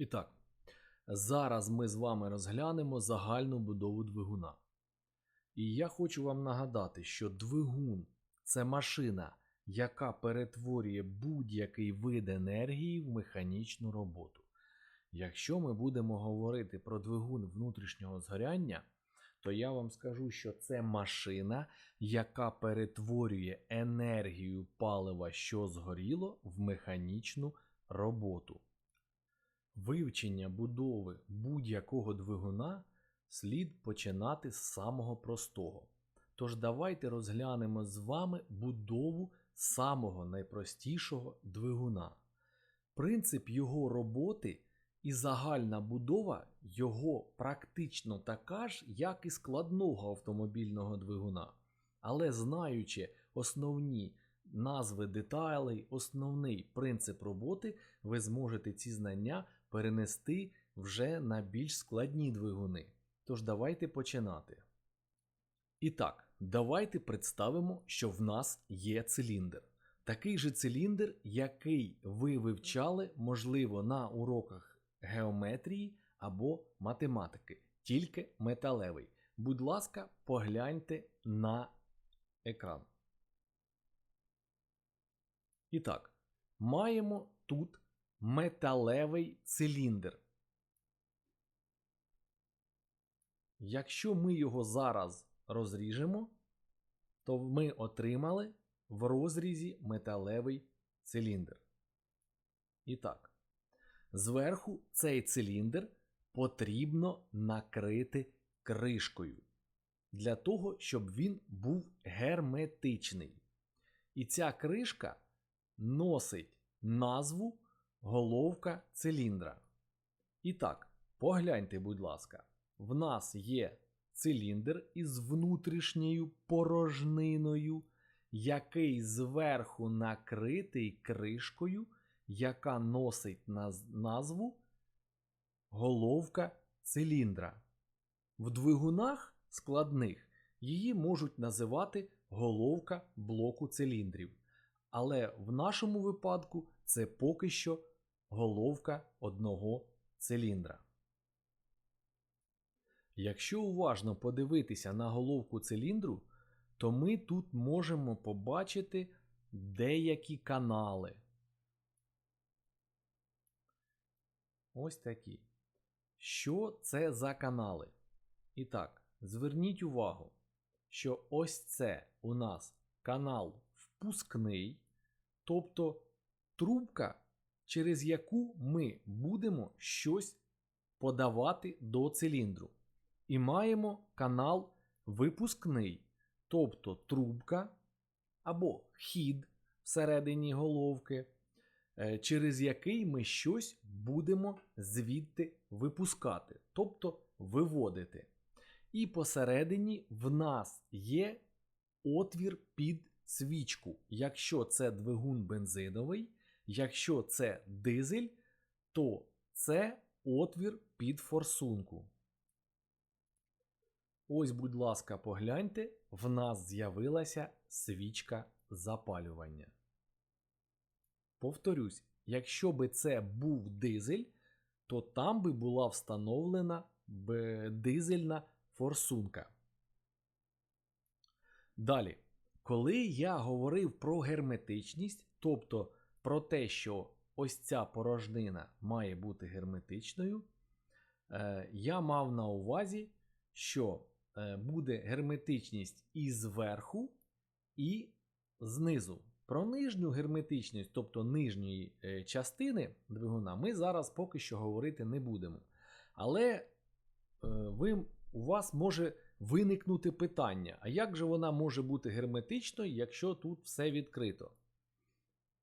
І так, зараз ми з вами розглянемо загальну будову двигуна. І я хочу вам нагадати, що двигун це машина, яка перетворює будь-який вид енергії в механічну роботу. Якщо ми будемо говорити про двигун внутрішнього згоряння, то я вам скажу, що це машина, яка перетворює енергію палива, що згоріло, в механічну роботу. Вивчення будови будь-якого двигуна слід починати з самого простого. Тож давайте розглянемо з вами будову самого найпростішого двигуна. Принцип його роботи і загальна будова його практично така ж, як і складного автомобільного двигуна. Але знаючи основні назви деталей, основний принцип роботи, ви зможете ці знання перенести вже на більш складні двигуни. Тож давайте починати. І так, давайте представимо, що в нас є циліндр. Такий же циліндр, який ви вивчали, можливо, на уроках геометрії або математики, тільки металевий. Будь ласка, погляньте на екран. І так, маємо тут металевий циліндр. Якщо ми його зараз розріжемо, то ми отримали в розрізі металевий циліндр. І так, зверху цей циліндр потрібно накрити кришкою для того, щоб він був герметичний. І ця кришка носить назву головка циліндра. І так, погляньте, будь ласка, в нас є циліндр із внутрішньою порожниною, який зверху накритий кришкою, яка носить назву головка циліндра. В двигунах складних її можуть називати головка блоку циліндрів. Але в нашому випадку це поки що головка одного циліндра. Якщо уважно подивитися на головку циліндру, то ми тут можемо побачити деякі канали. Ось такі. Що це за канали? І так, зверніть увагу, що ось це у нас канал впускний, тобто трубка, через яку ми будемо щось подавати до циліндру. І маємо канал випускний, тобто трубка або хід всередині головки, е, через який ми щось будемо звідти випускати, тобто виводити. І посередині в нас є отвір під свічку. Якщо це двигун бензиновий, якщо це дизель, то це отвір під форсунку. Ось, будь ласка, погляньте, в нас з'явилася свічка запалювання. Повторюсь, якщо би це був дизель, то там би була встановлена дизельна форсунка. Далі, коли я говорив про герметичність, тобто про те, що ось ця порожнина має бути герметичною, е, я мав на увазі, що е, буде герметичність і зверху, і знизу. Про нижню герметичність, тобто нижньої е, частини двигуна, ми зараз поки що говорити не будемо. Але ви, у вас може виникнути питання: а як же вона може бути герметичною, якщо тут все відкрито?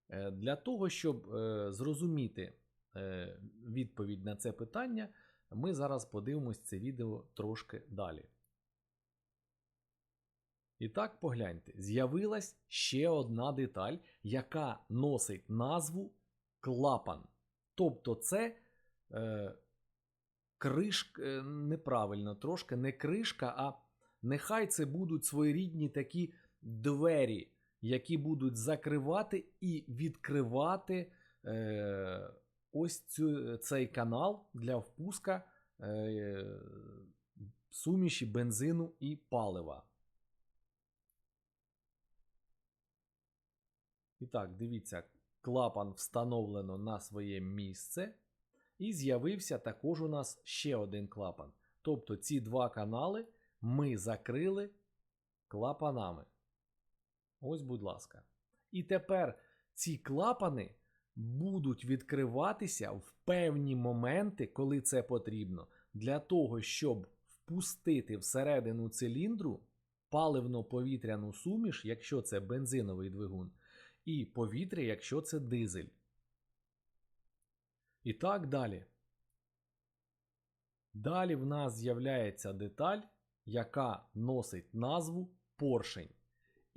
Е, Для того, щоб е, зрозуміти е, відповідь на це питання, ми зараз подивимось це відео трошки далі. І так, погляньте, з'явилась ще одна деталь, яка носить назву клапан. Тобто це е, кришка, неправильно, трошки не кришка, а нехай це будуть своєрідні такі двері, які будуть закривати і відкривати е, ось цю, цей канал для впуска е, суміші бензину і палива. І так, дивіться, клапан встановлено на своє місце. І з'явився також у нас ще один клапан. Тобто ці два канали ми закрили клапанами. Ось, будь ласка. І тепер ці клапани будуть відкриватися в певні моменти, коли це потрібно, для того, щоб впустити всередину циліндру паливно-повітряну суміш, якщо це бензиновий двигун, і повітря, якщо це дизель. І так далі. Далі в нас з'являється деталь, яка носить назву поршень.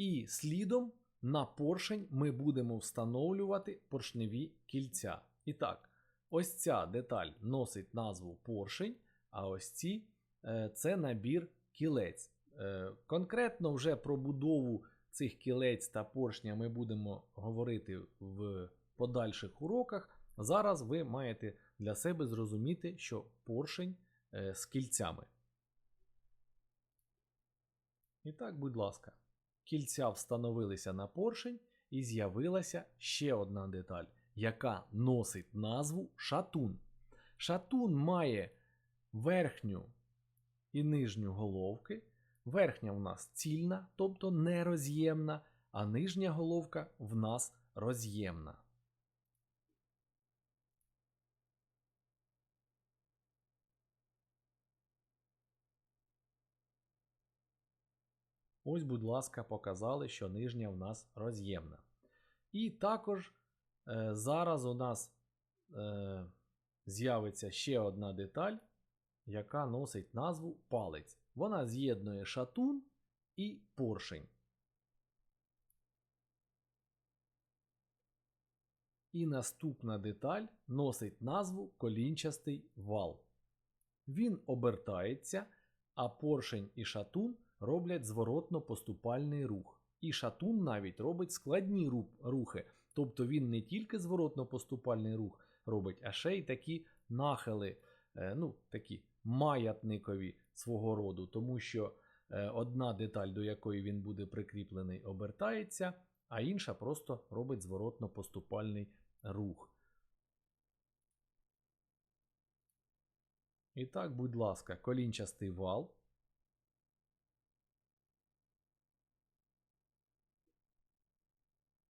І слідом на поршень ми будемо встановлювати поршневі кільця. І так, ось ця деталь носить назву поршень, а ось ці е, це набір кілець. Е, конкретно вже про будову цих кілець та поршня ми будемо говорити в подальших уроках. Зараз ви маєте для себе зрозуміти, що поршень е, з кільцями. І так, будь ласка, кільця встановилися на поршень і з'явилася ще одна деталь, яка носить назву шатун. Шатун має верхню і нижню головки. Верхня в нас цільна, тобто нероз'ємна, а нижня головка в нас роз'ємна. Ось, будь ласка, показали, що нижня в нас роз'ємна. І також е, зараз у нас е, з'явиться ще одна деталь, яка носить назву палець. Вона з'єднує шатун і поршень. І наступна деталь носить назву колінчастий вал. Він обертається, а поршень і шатун роблять зворотно-поступальний рух. І шатун навіть робить складні рухи. Тобто він не тільки зворотно-поступальний рух робить, а ще й такі нахили, ну, такі маятникові свого роду, тому що одна деталь, до якої він буде прикріплений, обертається, а інша просто робить зворотно-поступальний рух. І так, будь ласка, колінчастий вал.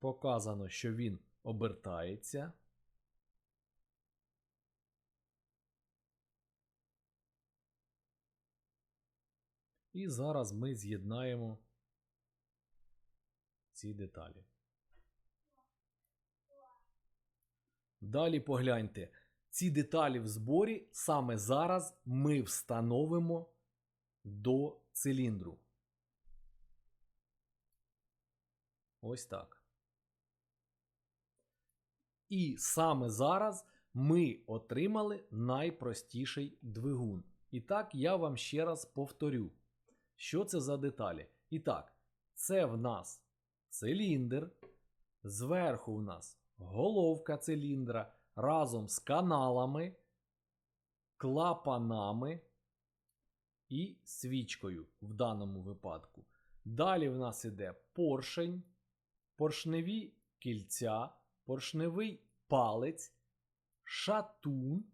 Показано, що він обертається. І зараз ми з'єднаємо ці деталі. Далі погляньте, ці деталі в зборі саме зараз ми встановимо до циліндру. Ось так. І саме зараз ми отримали найпростіший двигун. І так, я вам ще раз повторю, що це за деталі. І так, це в нас циліндр, зверху в нас головка циліндра разом з каналами, клапанами і свічкою в даному випадку. Далі в нас іде поршень, поршневі кільця, поршневий палець, шатун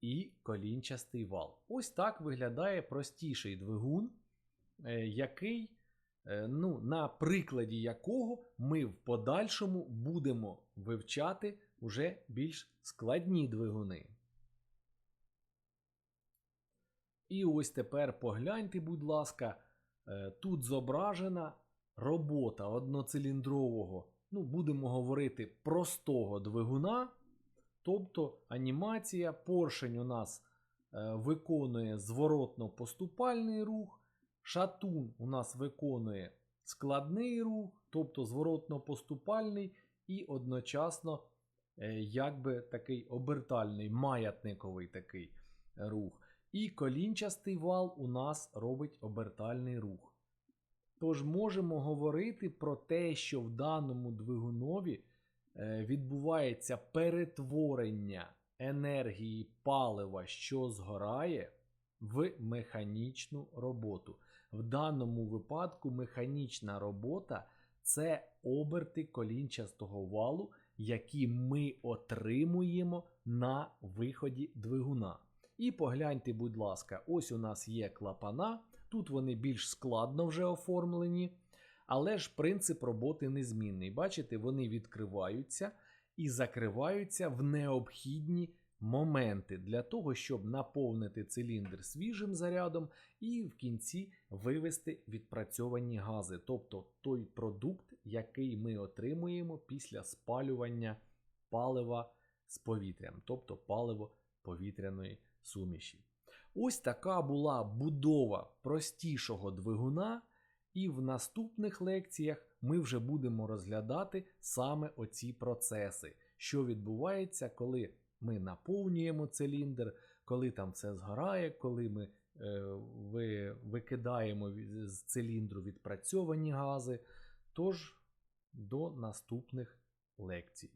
і колінчастий вал. Ось так виглядає простіший двигун, е, який, е, ну, на прикладі якого ми в подальшому будемо вивчати уже більш складні двигуни. І ось тепер погляньте, будь ласка, е, тут зображена робота одноциліндрового, ну, будемо говорити, простого двигуна. Тобто анімація, поршень у нас е, виконує зворотно-поступальний рух, шатун у нас виконує складний рух, тобто зворотно-поступальний, і одночасно е, якби такий обертальний, маятниковий такий рух. І колінчастий вал у нас робить обертальний рух. Тож можемо говорити про те, що в даному двигунові е, відбувається перетворення енергії палива, що згорає, в механічну роботу. В даному випадку механічна робота це оберти колінчастого валу, які ми отримуємо на виході двигуна. І погляньте, будь ласка, ось у нас є клапана. Тут вони більш складно вже оформлені, але ж принцип роботи незмінний. Бачите, вони відкриваються і закриваються в необхідні моменти для того, щоб наповнити циліндр свіжим зарядом і в кінці вивести відпрацьовані гази, тобто той продукт, який ми отримуємо після спалювання палива з повітрям, тобто паливо повітряної суміші. Ось така була будова простішого двигуна, і в наступних лекціях ми вже будемо розглядати саме оці процеси, що відбувається, коли ми наповнюємо циліндр, коли там все згорає, коли ми е, ви, викидаємо з циліндру відпрацьовані гази. Тож до наступних лекцій.